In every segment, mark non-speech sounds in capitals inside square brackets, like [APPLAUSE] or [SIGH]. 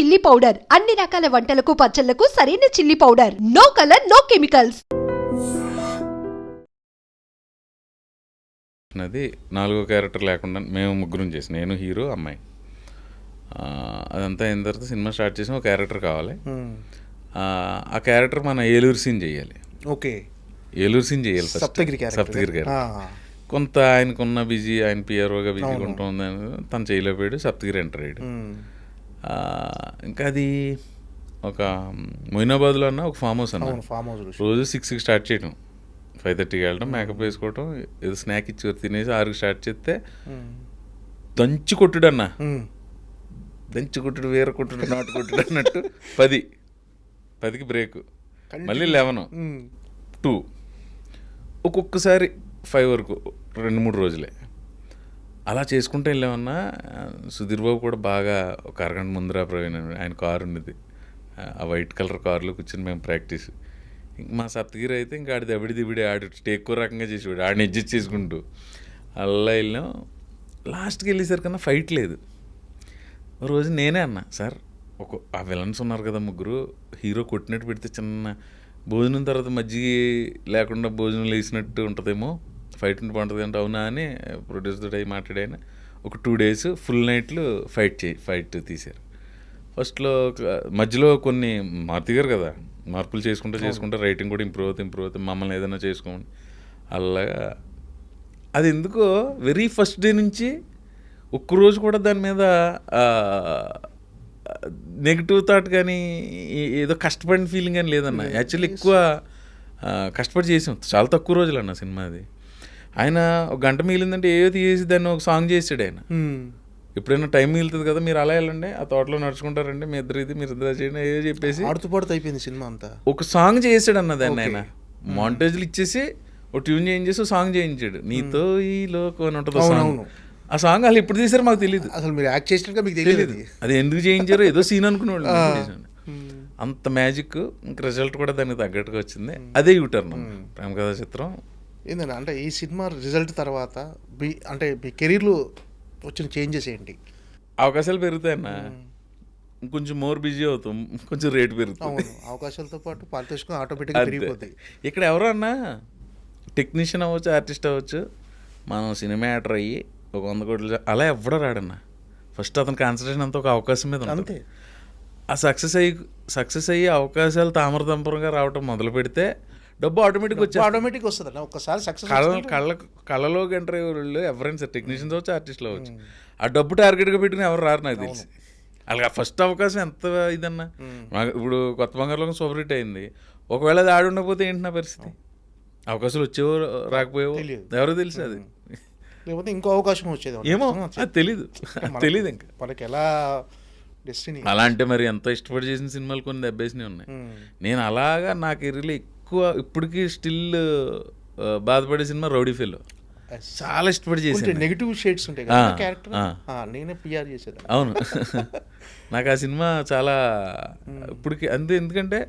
Chilli powder అన్ని రకాల వంటలకు పచ్చళ్ళకు సరైన chilli powder no colour no chemicals అది నాలుగో క్యారెక్టర్ లేకుండా మేము ముగ్గురం చేసి నేను హీరో అమ్మాయి. అదంతా అయిన తర్వాత సినిమా స్టార్ట్ చేసి ఒక క్యారెక్టర్ కావాలి. ఆ, ఆ క్యారెక్టర్ మన ఏలూరు సీన్ చేయాలి. ఓకే. ఏలూరు సీన్ చేయాలి. సప్తగిరి క్యారెక్టర్ సప్తగిరి క్యారెక్టర్ కొంత ఆయనకున్న బిజీ ఆయన పిఆర్ఓగా బిజీగా ఉంటుంది తను చేయలేకపోయాడు సప్తగిరి ఎంటర్ అయ్యాడు. ఆ, ఇంకా అది ఒక మొయినాబాద్లో అన్న ఒక ఫామ్ హౌస్ అన్న. ఫామ్ హౌస్ రోజు సిక్స్కి స్టార్ట్ చేయడం ఫైవ్ థర్టీకి వెళ్ళడం మేకప్ వేసుకోవడం ఏదో స్నాక్ ఇచ్చి తినేసి ఆరుకి స్టార్ట్ చేస్తే దంచి కొట్టుడు అన్న దంచి కొట్టుడు వేరే కొట్టుడు నాటు కొట్టుడు అన్నట్టు పది. పదికి బ్రేక్ మళ్ళీ లెవెన్. టూ ఒక్కొక్కసారి ఫైవ్ వరకు రెండు మూడు రోజులే. అలా చేసుకుంటూ వెళ్ళామన్నా సుధీర్ బాబు కూడా బాగా ఒక అరగంట ముందర ప్రవీణ్ ఆయన కారు ఉన్నది. ఆ, వైట్ కలర్ కారులో కూర్చొని మేము ప్రాక్టీస్. ఇంక మా సప్తగిరి అయితే ఇంకా ఆడి దబిడి దిబిడి ఆడు ఎక్కువ రకంగా చేసేవాడు. ఆడిని అడ్జస్ట్ చేసుకుంటూ అలా వెళ్ళాం. లాస్ట్కి వెళ్ళేసరికన్నా ఫైట్ లేదు. రోజు నేనే అన్నా సార్ ఒక ఆ విలన్స్ ఉన్నారు కదా ముగ్గురు హీరో కొట్టినట్టు పెడితే చిన్న భోజనం తర్వాత మజ్జిగ లేకుండా భోజనం లేచినట్టు ఉంటుందేమో ఫైట్ ఉంటే బాగుంటుంది అంటే అవునా అని ప్రొడ్యూసర్ అయ్యి మాట్లాడాయన ఒక టూ డేస్ ఫుల్ నైట్లు ఫైట్ చే ఫైట్ తీశారు. ఫస్ట్లో ఒక- మధ్యలో కొన్ని మార్తిగారు కదా మార్పులు చేసుకుంటూ చేసుకుంటూ రైటింగ్ కూడా ఇంప్రూవ్ అవుతుంది ఇంప్రూవ్ అవుతుంది మమ్మల్ని ఏదైనా చేసుకోండి అలాగా అది ఎందుకో వెరీ ఫస్ట్ డే నుంచి ఒక్కరోజు కూడా దాని మీద నెగిటివ్ థాట్ కానీ ఏదో కష్టపడిన ఫీలింగ్ కానీ లేదన్న. యాక్చువల్లీ ఎక్కువ కష్టపడి చేసాం. చాలా తక్కువ రోజులు అన్న సినిమా అది. ఆయన ఒక గంట మిగిలిందంటే ఏదో తీసి దాన్ని ఒక సాంగ్ చేసాడు ఆయన. ఎప్పుడైనా టైం మిగులుతుంది కదా మీరు అలా వెళ్ళండి ఆ తోటలో నడుచుకుంటారండి మీ ఇద్దరు ఇది మీరు ఇద్దరు చేయండి ఏదో చెప్పేసి ఆడుతూ పాడుతూ అయిపోయింది సినిమా అంతా. ఒక సాంగ్ చేసాడు అన్న దాన్ని ఆయన. మాంటేజ్లు ఇచ్చేసి ఒక ట్యూన్ చేయించేసి ఒక సాంగ్ చేయించాడు. నీతో ఈ లోకం అని ఉంటుంది సాంగ్. ఆ సాంగ్ వాళ్ళు ఎప్పుడు తీసారో మాకు తెలియదు అసలు మీరు యాక్ట్ చేసినట్టుగా మీకు తెలియదు అది. ఎందుకు చేయించారో ఏదో సీన్ అనుకునేవాళ్ళు. అంత మ్యాజిక్ ఇంక రిజల్ట్ కూడా దానికి తగ్గట్టుగా వచ్చింది. అదే యూటర్న్ ప్రేమ కథా చిత్రం. ఏంటంటే అంటే ఈ సినిమా రిజల్ట్ తర్వాత మీ అంటే మీ కెరీర్లో వచ్చిన చేంజెస్ ఏంటి? అవకాశాలు పెరుగుతాయన్న. కొంచెం మోర్ బిజీ అవుతాం కొంచెం రేట్ పెరుగుతుంది. అవకాశాలతో పాటు పారితోషికం ఆటోమేటిక్గా. పెరిగిపోతాయి ఇక్కడ ఎవరు అన్నా టెక్నీషియన్ అవ్వచ్చు ఆర్టిస్ట్ అవ్వచ్చు మనం సినిమా యాక్టర్ అయ్యి ఒక వంద కోట్లు అలా ఎవడో రాడన్న. ఫస్ట్ అతని కాన్సన్ట్రేషన్ అంతా ఒక అవకాశం మీద అంతే. ఆ సక్సెస్ అయ్యి సక్సెస్ అయ్యి అవకాశాలు తామరతంపరంగా రావటం మొదలు పెడితే డబ్బు ఆటోమేటిక్ వచ్చే ఆటోమేటిక్ వస్తుంది. అన్న ఒక్కసారి సక్సెస్ కళ్ళ కళ్ళ కళ్ళలోకి ఎంటర్ అయ్యే ఎవరైనా సరే టెక్నీషియన్స్ అవచ్చు ఆర్టిస్టులు అవ్వచ్చు ఆ డబ్బు టార్గెట్గా పెట్టుకుని ఎవరు రారు నాకు తెలిసి. అలాగే ఫస్ట్ అవకాశం ఎంత ఇదన్నా? ఇప్పుడు కొత్త బంగారులో సూపర్ హిట్ అయింది. ఒకవేళ అది ఆడి ఉండకపోతే ఏంటి నా పరిస్థితి? అవకాశాలు వచ్చేవో రాకపోయేవో. ఎవరో తెలుసు అది. లేకపోతే ఇంకో అవకాశం వచ్చేది ఏమో తెలీదు. [LAUGHS] తెలీదు ఇంకా. మనకి ఎలా డెస్టినీ అలా అంటే మరి ఎంత ఇష్టపడి చేసిన సినిమాలు కొన్ని దెబ్బేసినవి ఉన్నాయి. నేను అలాగా నా కెరీర్లో ఎక్కువ ఇప్పటికీ స్టిల్ బాధపడే సినిమా రౌడీ ఫెలో. చాలా ఇష్టపడి చేశాను నెగిటివ్ షేడ్స్ ఉంటాయి కదా క్యారెక్టర్. నేనే పిఆర్ చేసేది అవును. [LAUGHS] నాకు ఆ సినిమా చాలా ఇప్పటికి అంతే ఎందుకంటే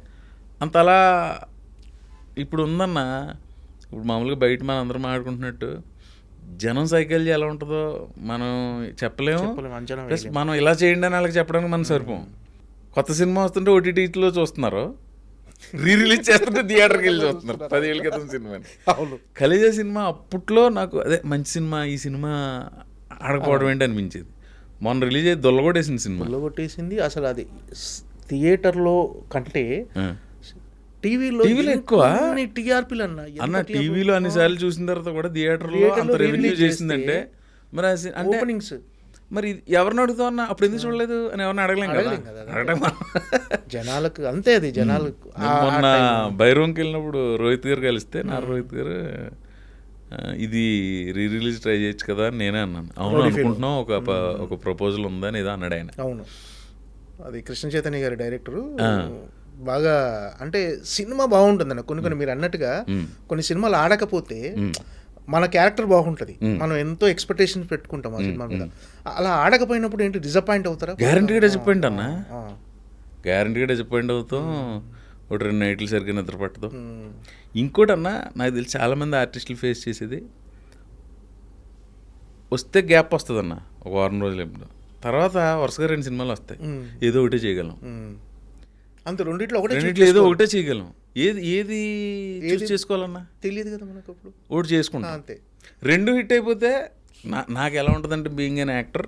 అంత అలా ఇప్పుడు ఉందన్న ఇప్పుడు మామూలుగా బయట మనం అందరం ఆడుకుంటున్నట్టు జనం సైకాలజీ ఎలా ఉంటుందో మనం చెప్పలేము. ప్లస్ మనం ఇలా చేయండి అని వాళ్ళకి చెప్పడానికి మనం సరిపోం కొత్త సినిమా వస్తుంటే ఓటీటీలో చూస్తున్నారు. రీ రిలీజ్ చేస్తుంటే థియేటర్కి వెళ్ళి చూస్తున్నారు. పదేళ్ళ క్రితం సినిమాని అవును. సినిమా అప్పట్లో నాకు అదే మంచి సినిమా ఈ సినిమా ఆడకపోవడం ఏంటి అనిపించేది. మొన్న రిలీజ్ అయ్యి దొల్లగొట్టేసిన సినిమా. కొట్టేసింది అసలు అది థియేటర్లో కంటే. టీవీలో టీవీలో ఎక్కువ? టీఆర్పీలు అన్న అన్న? టీవీలో అన్నిసార్లు చూసిన తర్వాత కూడా థియేటర్లో అంత రెవెన్యూ చేసిందంటే మరి అంటే ఓపెనింగ్స్ మరి ఎవరిని అడుగుతావు అన్న? అప్పుడు ఎందుకు చూడలేదు? అని ఎవరిని అడగలేం కదా. అడగడం జనాలకు అంతే అది జనాలకు నేను మొన్న బైరోంకి వెళ్ళినప్పుడు రోహిత్ గారు కలిస్తే నా రోహిత్ గారు ఇది రీ రిలీజ్ ట్రై చేయొచ్చు కదా అని నేనే అన్నాను. అవును అనుకుంటున్నాం ఒక ఒక ప్రపోజల్ ఉందని ఏదో అన్నాడు ఆయన. అవును. అది కృష్ణ చైతన్య గారి డైరెక్టరు బాగా అంటే సినిమా బాగుంటుందన్న కొన్ని కొన్ని మీరు అన్నట్టుగా కొన్ని సినిమాలు ఆడకపోతే మన క్యారెక్టర్ బాగుంటుంది. మనం ఎంతో ఎక్స్పెక్టేషన్ పెట్టుకుంటాం ఆ సినిమా మీద. అలా ఆడకపోయినప్పుడు ఏంటి డిసప్పాయింట్ అవుతారా? గ్యారంటీగా డిసప్పాయింట్ అన్న. గ్యారంటీగా డిసప్పాయింట్ అవుతాం. ఒకటి రెండు నైట్లు సరిగ్గా నిద్ర పట్టదు. ఇంకోటి అన్న నాకు తెలిసి చాలామంది ఆర్టిస్టులు ఫేస్ చేసేది వస్తే గ్యాప్ వస్తుంది అన్న ఒక వారం రోజులు ఎప్పుడు తర్వాత వరుసగా రెండు సినిమాలు వస్తాయి. ఏదో ఒకటే చేయగలం. అంతే రెండిట్లో ఒకటే రెండిట్లో ఏదో ఒకటే చేయగలం. ఏది ఏది చూస్ చేసుకోవాలన్నా? తెలియదు కదా మనకు అప్పుడు. ఒకటి చేసుకుంటాం. అంతే. రెండు హిట్ అయిపోతే నా నాకు ఎలా ఉంటుందంటే బీయింగ్ అన్ యాక్టర్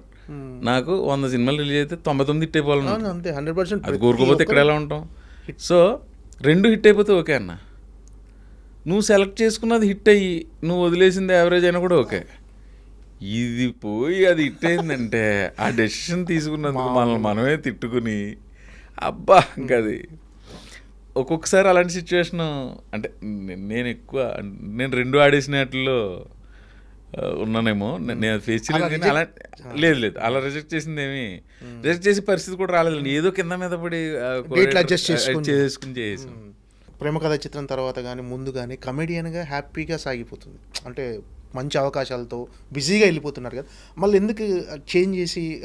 నాకు వంద సినిమాలు రిలీజ్ అయితే తొంభై తొమ్మిది హిట్ అయిపోవాలని అవును, అంతే. హండ్రెడ్ పర్సెంట్ అది కోరుకోపోతే ఇక్కడ ఎలా ఉంటాం? సో రెండు హిట్ అయిపోతే ఓకే అన్న. నువ్వు సెలెక్ట్ చేసుకున్నది హిట్ అయ్యి నువ్వు వదిలేసింది యావరేజ్ అయినా కూడా ఓకే. ఇది పోయి అది హిట్ అయిందంటే ఆ డెసిషన్ తీసుకున్నందుకు మనల్ని మనమే తిట్టుకుని అబ్బా ఇంకా అది ఒక్కొక్కసారి అలాంటి సిచ్యువేషన్ అంటే నేను ఎక్కువ నేను రెండు ఆడేసినట్లో ఉన్నానేమో. నేను ఫేస్ చేయలేదు అలా లేదు లేదు. అలా రిజెక్ట్ చేసింది ఏమి రిజెక్ట్ చేసే పరిస్థితి కూడా రాలేదు. ఏదో కింద మీద పడి చేసుకుని. చేసుకుని చేసాం ప్రేమ కథ చిత్రం తర్వాత కానీ ముందు కానీ కమెడియన్గా హ్యాపీగా సాగిపోతుంది. అంటే మంచి అవకాశాలతో బిజీగా వెళ్ళిపోతున్నారు కదా. మళ్ళీ ఎందుకు చేంజ్ చేసి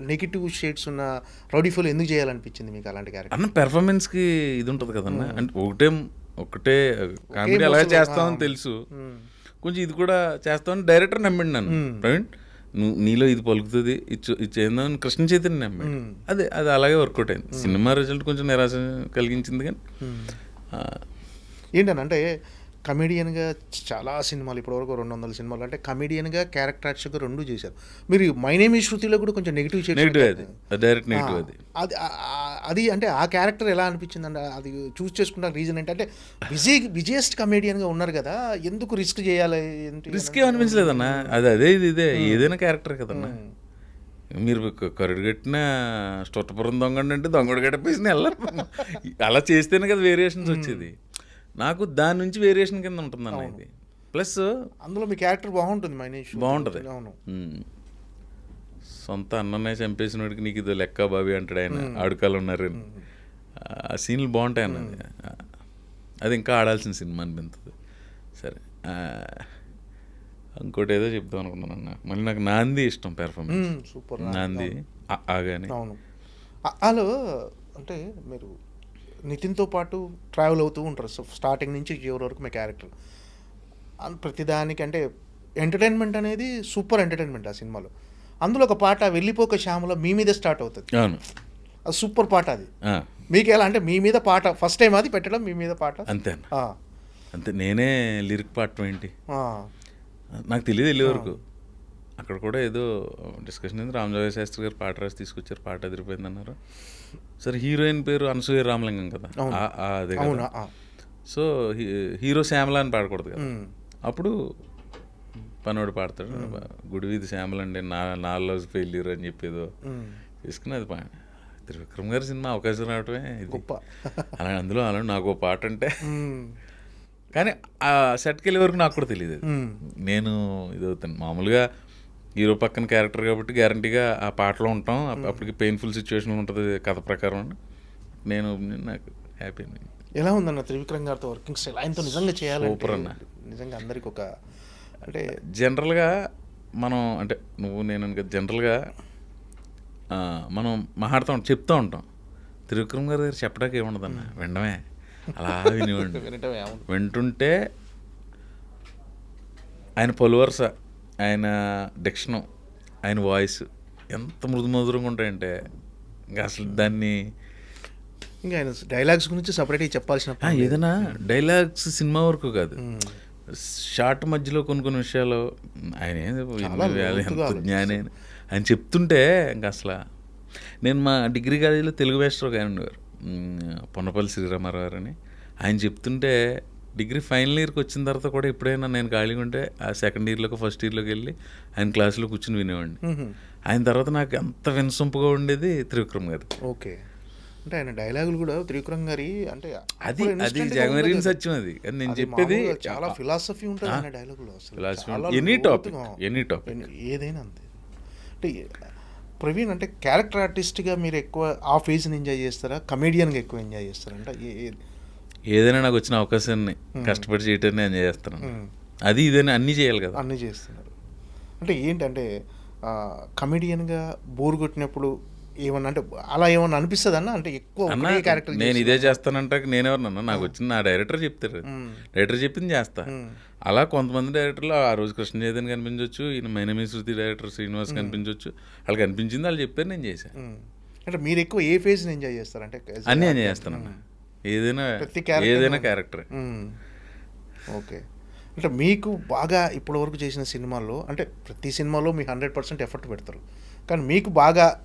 నెగిటివ్ షేడ్స్ ఉన్న రౌడీ ఫుల్ ఎందుకు చేయాలనిపించింది మీకు అలాంటి క్యారెక్టర్ అన్న పెర్ఫార్మెన్స్కి ఇది ఉంటుంది కదన్న అంటే ఒకటే ఒకటే కామెడీ వస్తుంది. చేస్తామని. తెలుసు. కొంచెం ఇది కూడా చేస్తామని డైరెక్టర్ నమ్మిండి నన్ను. ప్రవీణ్ నువ్వు నీలో ఇది పలుకుతుంది ఇది చూ- ఇది చేద్దామని కృష్ణ చైతన్య నమ్మాడు. అదే అది అలాగే వర్కౌట్ అయింది. సినిమా రిజల్ట్ కొంచెం నిరాశ కలిగించింది కానీ ఏంటనంటే కమెడియన్గా చాలా సినిమాలు ఇప్పటివరకు రెండు వందల సినిమాలు అంటే కమెడియన్గా క్యారెక్టర్ ఆర్టిస్ట్గా రెండు చేశారు. మీరు మై నేమ్ ఈ శృతిలో కూడా కొంచెం నెగిటివ్ నెగిటివ్ అది. డైరెక్ట్ నెగిటివ్ అది. అది అది అంటే ఆ క్యారెక్టర్ ఎలా అనిపించింది అంటే అది చూస్ చేసుకున్న రీజన్ ఏంటంటే బిజీ బిజియెస్ట్ కమేడియన్గా ఉన్నారు కదా ఎందుకు రిస్క్ చేయాలి ఏంటి రిస్క్ ఏమనిపించలేదన్న అది అదే ఇది ఇదే ఏదైనా క్యారెక్టర్ కదన్నా. మీరు క- కరుడు కట్టిన స్టొట్టపురం దొంగండి అంటే దొంగడు గడిపేసిన వెళ్ళరు. అలా చేస్తేనే కదా వేరియేషన్స్ వచ్చేది. నాకు దాని నుంచి వేరియేషన్ కింద ఉంటుందన్న ఇది. ప్లస్ అందులో మీ క్యారెక్టర్ బాగుంటుంది మైనేష్ బాగుంటుంది. అవును. సొంత అన్ననే చంపేసిన వాడికి నీకు ఇదో లెక్క బాబీ అంటాడు ఆయన ఆడుకాలు ఉన్నారు. ఆ సీన్లు బాగుంటాయి అన్నది అది ఇంకా ఆడాల్సిన సినిమా అనిపించదు. సరే. ఇంకోటి ఏదో చెప్దాం అనుకున్నాను అన్న. మళ్ళీ నాకు నాంది ఇష్టం పెర్ఫార్మెన్స్ సూపర్. నాంది ఆగాని. అవును. వాళ్ళు అంటే మీరు నితిన్తో పాటు ట్రావెల్ అవుతూ ఉంటారు. సో స్టార్టింగ్ నుంచి చివరి వరకు మీ క్యారెక్టర్. అన్- ప్రతిదానికి అంటే ఎంటర్టైన్మెంట్ అనేది సూపర్ ఎంటర్టైన్మెంట్ ఆ సినిమాలో. అందులో ఒక పాట వెళ్ళిపోక శ్యామలో మీ మీద స్టార్ట్ అవుతుంది. అది సూపర్ పాట అది. మీకు ఎలా అంటే మీ మీద పాట ఫస్ట్ టైం అది పెట్టడం మీ మీద పాట. అంతే అంతే నేనే లిరిక్ పాడటం ఏంటి? నాకు తెలియదు వెళ్ళే వరకు. అక్కడ కూడా ఏదో డిస్కషన్ అయింది. రామజోగ శాస్త్రి గారు పాట రాసి తీసుకొచ్చారు పాట అదిరిపోయింది అన్నారు. సరే హీరోయిన్ పేరు అనసూయ రామలింగం కదా అదే. సో హీరో శ్యామల అని పాడకూడదు కదా. అప్పుడు పనోడు పాడతాడు గుడి వీధి శ్యామల అండి నా నా లవ్ ఫెయిల్యూర్ అని చెప్పేదో. తీసుకుని అది పా త్రివిక్రమ్ గారి సినిమా అవకాశం రావటమే ఇది గొప్ప. అలా అందులో అలా నాకు ఓ పాట అంటే. కానీ ఆ సెట్కి వెళ్ళే వరకు నాకు కూడా తెలియదు. నేను ఇది అవుతాను మామూలుగా హీరో పక్కన క్యారెక్టర్ కాబట్టి గ్యారంటీగా ఆ పాటలో ఉంటాం. అప్- అప్పటికి పెయిన్ఫుల్ సిచ్యువేషన్ ఉంటుంది కథ ప్రకారం నేను నాకు హ్యాపీ ఎలా ఉందన్న త్రివిక్రమ్ గారితో వర్కింగ్ స్టైల్ ఆయనతో నిజంగా చేయాలంటే Super అన్న. నిజంగా అందరికి ఒక అంటే జనరల్గా మనం అంటే నువ్వు నేను జనరల్గా మనం మాట్లాడుతూ ఉంటాం చెప్తూ ఉంటాం. త్రివిక్రమ్ గారి దగ్గర చెప్పడానికి ఏముండదన్న? వినడమే. అలా [LAUGHS] వినివ్వండి వింటుంటే ఆయన పలువరుస ఆయన డిక్షను ఆయన వాయిస్ ఎంత మృదు మధురంగా ఉంటాయంటే ఇంకా అసలు దాన్ని ఇంకా ఆయన డైలాగ్స్ గురించి సపరేట్గా చెప్పాల్సిన ఏదైనా డైలాగ్స్ సినిమా వరకు కాదు. షార్ట్ మధ్యలో కొన్ని కొన్ని విషయాలు ఆయన జ్ఞాని. ఆయన చెప్తుంటే ఇంకా అసలు నేను మా డిగ్రీ కాలేజీలో తెలుగు వేస్టర్ ఒక ఆయన ఉండేవారు. పొన్నపల్లి శ్రీరామారావు గారు అని. ఆయన చెప్తుంటే డిగ్రీ ఫైనల్ ఇయర్కి వచ్చిన తర్వాత కూడా ఎప్పుడైనా నేను ఖాళీగా ఉంటే ఆ సెకండ్ ఇయర్లోకి ఫస్ట్ ఇయర్లోకి వెళ్ళి ఆయన క్లాసులో కూర్చుని వినేవాడిని. ఆయన తర్వాత నాకు ఎంత వినసొంపుగా ఉండేది త్రివిక్రమ్ గారు ఓకే అంటే ఆయన డైలాగులు కూడా త్రివిక్రమ్ గారి అంటే అది అది జగమరీన్. సత్యం అది నేను చెప్పేది చాలా ఫిలాసఫీ ఉంటుంది ఆయన డైలాగులో అసలు లోతుగా. any topic. ఎన్ని- ఏదైనా అంతే అంటే ప్రవీణ్ అంటే క్యారెక్టర్ ఆర్టిస్ట్గా మీరు ఎక్కువ ఆ ఫేజ్ని ఎంజాయ్ చేస్తారా కమేడియన్గా ఎక్కువ ఎంజాయ్ చేస్తారా అంటే ఏ- ఏ- ఏదైనా నాకు వచ్చిన అవకాశాన్ని కష్టపడి చేయటాన్ని ఎంజాయ్ చేస్తున్నాను మ్మ్. అది ఇదైనా అన్నీ చేయాలి కదా. అన్నీ చేస్తున్నారు. అంటే ఏంటంటే కమెడియన్గా బోర్ కొట్టినప్పుడు ఏమన్నా అంటే అలా ఏమన్నా అనిపిస్తుంది అన్న అంటే ఎక్కువ క్యారెక్టర్ నేను ఇదే చేస్తానంటే నేనెవరినన్నా నాకు వచ్చింది నా డైరెక్టర్ చెప్తారు. డైరెక్టర్ చెప్పింది చేస్తా. అలా కొంతమంది డైరెక్టర్లు ఆ రోజు కృష్ణ చైతన్య కనిపించవచ్చు ఈయన మైనమీ శృతి డైరెక్టర్ శ్రీనివాస్ కనిపించవచ్చు వాళ్ళకి అనిపించింది వాళ్ళు చెప్పారు నేను చేశాను అంటే మీరు ఎక్కువ ఏ ఫేజ్ని ఎంజాయ్ చేస్తారంటే అన్నీ నేను చేస్తానన్న. ఏదైనా ఏదైనా క్యారెక్టర్. ఓకే. అంటే మీకు బాగా ఇప్పటివరకు చేసిన సినిమాల్లో అంటే ప్రతి సినిమాలో మీ హండ్రెడ్ పర్సెంట్ ఎఫర్ట్ పెడతారు. కానీ మీకు బాగా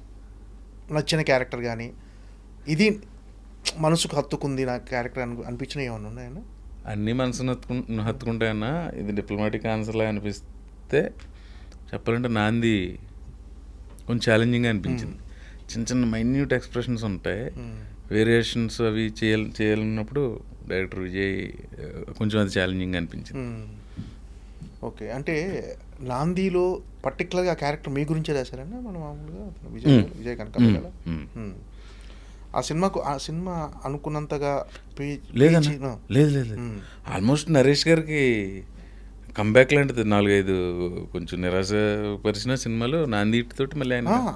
నచ్చిన క్యారెక్టర్ కానీ ఇది మనసుకు హత్తుకుంది నా క్యారెక్టర్ అని అనిపించినవి ఏమైనా ఉన్నాయన్నా అన్నీ మనసును హత్తుకు హత్తుకుంటాయన్నా ఇది డిప్లొమాటిక్ ఆన్సర్లా అనిపిస్తే చెప్పాలంటే నాంది కొంచెం ఛాలెంజింగ్గా అనిపించింది. చిన్న చిన్న మైన్యూట్ ఎక్స్ప్రెషన్స్ ఉంటాయి. వేరియేషన్స్ అవి చేయాలి చేయాలన్నప్పుడు డైరెక్టర్ విజయ్ కొంచెం అది ఛాలెంజింగ్ అనిపించింది. ఓకే అంటే నాందీలో పర్టికులర్గా క్యారెక్టర్ మీ గురించే రాశారన్నా మన మామూలుగా విజయ్. విజయ్ కనకాల మ్మ్. ఆ సినిమాకు ఆ సినిమా అనుకున్నంతగా. లేదు లేదు మ్మ్. ఆల్మోస్ట్ నరేష్ గారికి కంబ్యాక్ లాంటిది నాలుగైదు కొంచెం నిరాశపరిచిన సినిమాలు నాంది తోటి మళ్ళీ ఆయన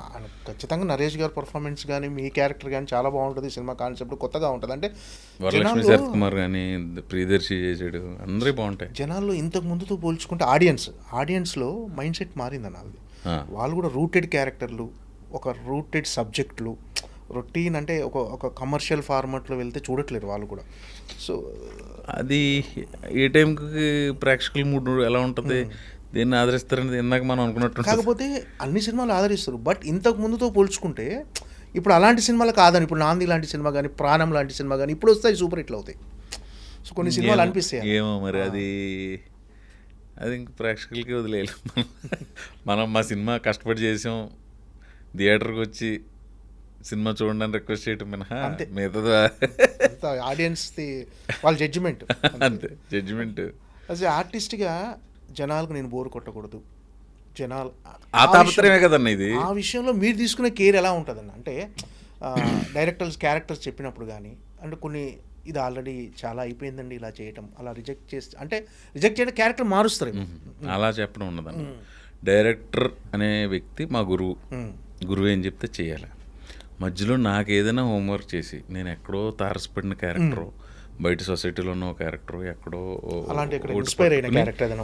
ఖచ్చితంగా నరేష్ గారి పర్ఫార్మెన్స్ కానీ మీ క్యారెక్టర్ కానీ చాలా బాగుంటుంది సినిమా కాన్సెప్ట్. కొత్తగా ఉంటుంది. అంటే వరలక్ష్మి శరత్ కుమార్ కానీ ప్రియదర్శి చేసాడు అందరూ బాగుంటాయి. జనాల్లో ఇంతకు ముందుతో పోల్చుకుంటే ఆడియన్స్ ఆడియన్స్లో మైండ్ సెట్ మారిందన్న అది. ఆ. వాళ్ళు కూడా రూటెడ్ క్యారెక్టర్లు ఒక రూటెడ్ సబ్జెక్టులు రొటీన్ అంటే ఒక ఒక కమర్షియల్ ఫార్మాట్లో వెళ్తే చూడట్లేరు వాళ్ళు కూడా. సో అది ఏ టైంకి ప్రేక్షకుల మూడ్ ఎలా ఉంటుంది? దీన్ని ఆదరిస్తారని ఇందాక మనం అనుకున్నట్టు. కాకపోతే అన్ని సినిమాలు ఆదరిస్తారు. బట్ ఇంతకు ముందుతో పోల్చుకుంటే ఇప్పుడు అలాంటి సినిమాలు కాదని ఇప్పుడు నాంది లాంటి సినిమా కానీ ప్రాణం లాంటి సినిమా కానీ ఇప్పుడు వస్తాయి సూపర్ హిట్లు అవుతాయి. సో కొన్ని సినిమాలు అనిపిస్తాయి. ఏమో మరి అది అది ఇంక ప్రేక్షకులకి వదిలేయాలి. మనం మా సినిమా కష్టపడి చేసాం థియేటర్కి వచ్చి సినిమా చూడండి అని రిక్వెస్ట్ చేయటం మినహా అంతే. మిగతా ఆడియన్స్ వాళ్ళ జడ్జిమెంట్ అంతే. జడ్జిమెంట్ యాజ్ ఆర్టిస్ట్గా జనాలకు నేను బోర్ కొట్టకూడదు. జనాలు ఆ తాపత్రయమే కదన్న ఇది? ఆ విషయంలో మీరు తీసుకునే కేర్ ఎలా ఉంటుందన్న? అంటే డైరెక్టర్స్ క్యారెక్టర్స్ చెప్పినప్పుడు కానీ అంటే కొన్ని ఇది ఆల్రెడీ చాలా అయిపోయిందండి ఇలా చేయటం అలా రిజెక్ట్ చేస్తే అంటే రిజెక్ట్ చేయడం క్యారెక్టర్ మారుస్తారు అలా చెప్పడం ఉండదన్న. డైరెక్టర్ అనే వ్యక్తి మా గురువు. గురువు ఏం చెప్తే చేయాలి. మధ్యలో నాకు ఏదైనా హోంవర్క్ చేసి నేను ఎక్కడో తారసపడిన క్యారెక్టరు బయట సొసైటీలో ఉన్న క్యారెక్టర్ ఎక్కడో?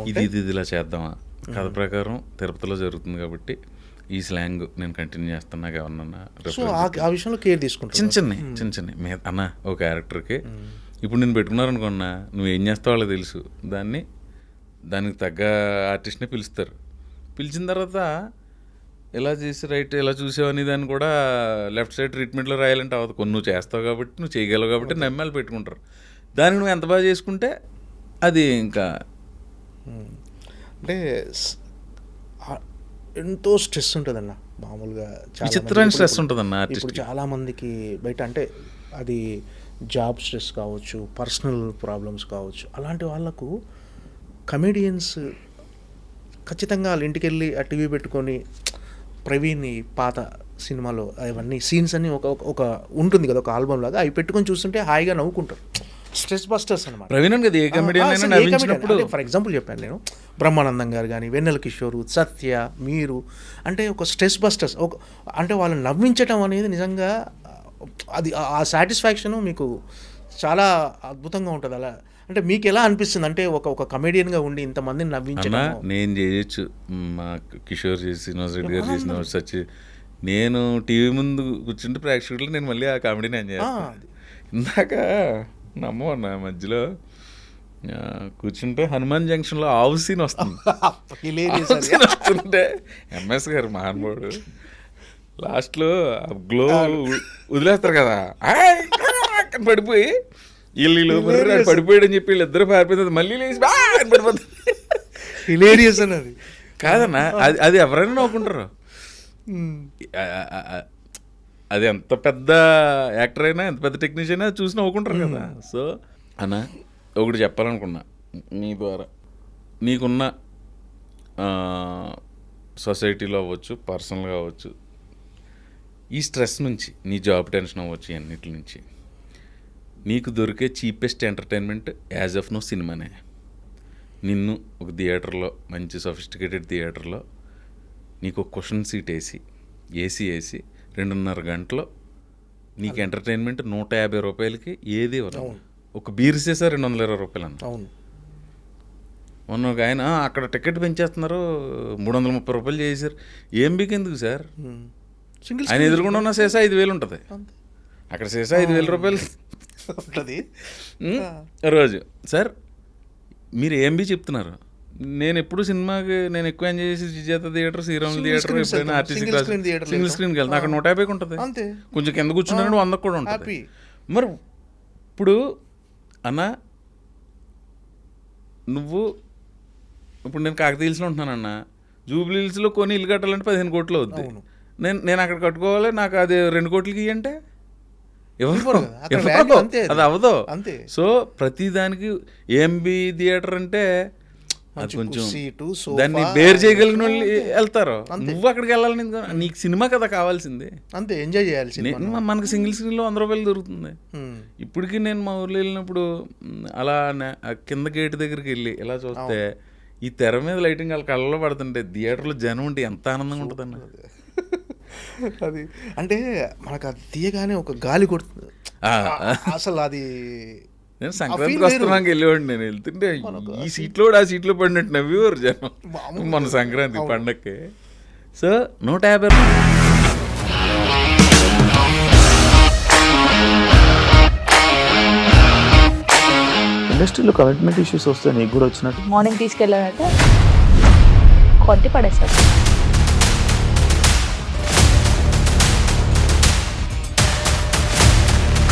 ఇది ఇది ఇది ఇలా చేద్దామా? కథ ప్రకారం తిరుపతిలో జరుగుతుంది కాబట్టి ఈ స్లాంగ్ నేను కంటిన్యూ చేస్తాను. నాకు ఎవరన్నా సో reference ఆ- ఆ విషయంలో కేర్ తీసుకుంటారు చిన్న చిన్న చిన్న చిన్న. అన్న ఓ క్యారెక్టర్కి ఇప్పుడు నేను పెట్టుకున్నారనుకున్నా నువ్వు ఏం చేస్తావు వాళ్ళకి తెలుసు. దాన్ని దానికి తగ్గ ఆర్టిస్ట్ని పిలుస్తారు. పిలిచిన తర్వాత ఇలా చేసి రైట్ ఇలా చూసావని దాన్ని కూడా లెఫ్ట్ సైడ్ ట్రీట్మెంట్లో రాయాలంటే అవ్వదు. కొన్ని నువ్వు చేస్తావు కాబట్టి నువ్వు చేయగలవు కాబట్టి నమ్మాలి పెట్టుకుంటారు. దానికి నువ్వు ఎంత బాగా చేసుకుంటే అది ఇంకా. అంటే ఎంతో స్ట్రెస్ ఉంటుందన్న. మామూలుగా చాలా విచిత్రమైన ఇప్పుడు- ఉంటుందన్న ఇప్పుడు artist కి. చాలా మందికి బయట అంటే అది జాబ్ స్ట్రెస్ కావచ్చు పర్సనల్ ప్రాబ్లమ్స్ కావచ్చు. అలాంటి వాళ్ళకు కమెడియన్స్ ఖచ్చితంగా వాళ్ళ ఇంటికి వెళ్ళి ఆ టీవీ పెట్టుకొని ప్రవీణ్ పాత సినిమాలో అవన్నీ సీన్స్ అన్ని ఒక ఒక- ఉంటుంది కదా ఒక ఆల్బమ్ లాగా అవి పెట్టుకొని చూస్తుంటే హాయిగా నవ్వుకుంటారు. స్ట్రెస్ బస్టర్స్ అనమాట ప్రవీణ్ కదా ఏ ఫర్ ఎగ్జాంపుల్ చెప్పాను నేను బ్రహ్మానందం గారు కానీ వెన్నెల కిషోరు సత్య మీరు అంటే ఒక స్ట్రెస్ బస్టర్స్ ఒక అంటే వాళ్ళని నవ్వించటం అనేది నిజంగా అది ఆ సాటిస్ఫాక్షన్ మీకు చాలా అద్భుతంగా ఉంటుంది. అలా అంటే మీకు ఎలా అనిపిస్తుంది? అంటే ఒక ఒక కమెడియన్గా ఉండి ఇంతమందిని అన్నా నవ్వించడం నేను చేయొచ్చు. మా కిషోర్ చేసి శ్రీనివాస్ రెడ్డి గారు చేసిన సచి నేను టీవీ ముందు కూర్చుంటే ప్రేక్షకులు నేను మళ్ళీ ఆ కామెడీని ఎంజాయ్ చేస్తాను. ఇందాక నమ్మో నా మధ్యలో కూర్చుంటే హనుమాన్ జంక్షన్లో ఆవు సీన్ వస్తుంది. [LAUGHS] వస్తుంటే ఎంఎస్ గారు మహానుభావుడు లాస్ట్లో గ్లో వదిలేస్తారు కదా. పడిపోయి వీళ్ళు వీళ్ళు మరి ఆడు పడిపోయాడు అని చెప్పి వీళ్ళు ఇద్దరు పారిపోతుంది మళ్ళీ లేచి పడిపోతుంది హిలేరియస్ అన్నది కాదన్నా అది అది ఎవరైనా నవ్వుకుంటారు. అది ఎంత పెద్ద యాక్టర్ అయినా ఎంత పెద్ద టెక్నీషియన్ అయినా చూసి నవ్వుకుంటారు కదా. సో అన్న ఒకటి చెప్పాలనుకున్నా నీ ద్వారా. నీకున్న సొసైటీలో అవ్వచ్చు పర్సనల్గా అవ్వచ్చు ఈ స్ట్రెస్ నుంచి నీ జాబ్ టెన్షన్ అవ్వచ్చు అన్నిటి నుంచి. నీకు దొరికే cheapest entertainment as of now సినిమానే. నిన్ను ఒక థియేటర్లో మంచి సొఫిస్టికేటెడ్ థియేటర్లో నీకు ఒక క్వశ్చన్ సీట్ వేసి ఏసీ వేసి రెండున్నర గంటలో నీకు ఎంటర్టైన్మెంట్ నూట యాభై రూపాయలకి ఏది ఇవ్వదు. ఒక బీర్ చేసా రెండు వందల ఇరవై రూపాయలు అన్న అవును. మొన్న ఒక ఆయన "ఆ, అక్కడ టికెట్ పెంచేస్తున్నారు మూడు వందల ముప్పై రూపాయలు చేశారు. ఏం బికెందుకు సార్? సింగిల్ ఆయన ఎదురుకుండా ఉన్న సేసా ఐదు వేలు ఉంటుంది. అక్కడ సేసా ఐదు వేల రూపాయలు ఉంటుంది. రోజు. సార్ మీరు ఏం బి చెప్తున్నారు? నేను ఎప్పుడు సినిమాకి నేను ఎక్కువ ఎంజాయ్ చేసి విజేత థియేటర్ శ్రీరామ్ థియేటర్ ఎప్పుడైనా. RTC class single. స్క్రీన్కి వెళ్తాం అక్కడ నూట యాభైకి ఉంటుంది అంతే. కొంచెం కింద కూర్చున్నాడు వందకు కూడా ఉంటుంది. మరి ఇప్పుడు అన్న నువ్వు ఇప్పుడు నేను కాకతీయుల్స్లో ఉంటున్నానన్న జూబ్లీ హిల్స్లో కొని ఇల్లు కట్టాలంటే పదిహేను కోట్లు అవుద్ది. నేను నేను అక్కడ కట్టుకోవాలి నాకు అది రెండు కోట్లకి ఇయ్యంటే? ఎవరు? అది. అవ్వదు. అంతే. సో ప్రతి దానికి ఏంబి థియేటర్ అంటే కొంచెం దాన్ని బేర్ చేయగలిగిన వాళ్ళు. వెళ్తారు. నువ్వు అక్కడికి వెళ్ళాలని? నీకు సినిమా కదా కావాల్సింది. అంతే ఎంజాయ్ చేయాలి సినిమా నేను మనకి సింగిల్ స్క్రీన్లో వంద రూపాయలు దొరుకుతుంది. ఇప్పటికీ నేను మా ఊర్లో వెళ్ళినప్పుడు అలా కింద గేట్ దగ్గరికి వెళ్ళి ఇలా చూస్తే ఈ తెర మీద లైటింగ్ వాళ్ళ కళ్ళలో పడుతుంటే థియేటర్లో జనం ఉంటే ఎంత ఆనందంగా ఉంటుందన్న అది. అంటే మనకు అది తీయగానే ఒక గాలి కొడుతుంది ఆ, అసలు అది నేను సంక్రాంతికి వస్తున్నాక వెళ్ళేవాడిని నేను. వెళ్తుంటే ఈ సీట్లో కూడా ఆ సీట్లో పడినట్టు నవ్వేవారు జనం. మన సంక్రాంతి పండక్కి. సో నూట యాభై ఇండస్ట్రీలో కమిట్మెంట్ ఇష్యూస్ వస్తే నీకు కూడా వచ్చినట్టు. మార్నింగ్ తీసుకెళ్ళాడంటే కొట్టి పడేస్తాడు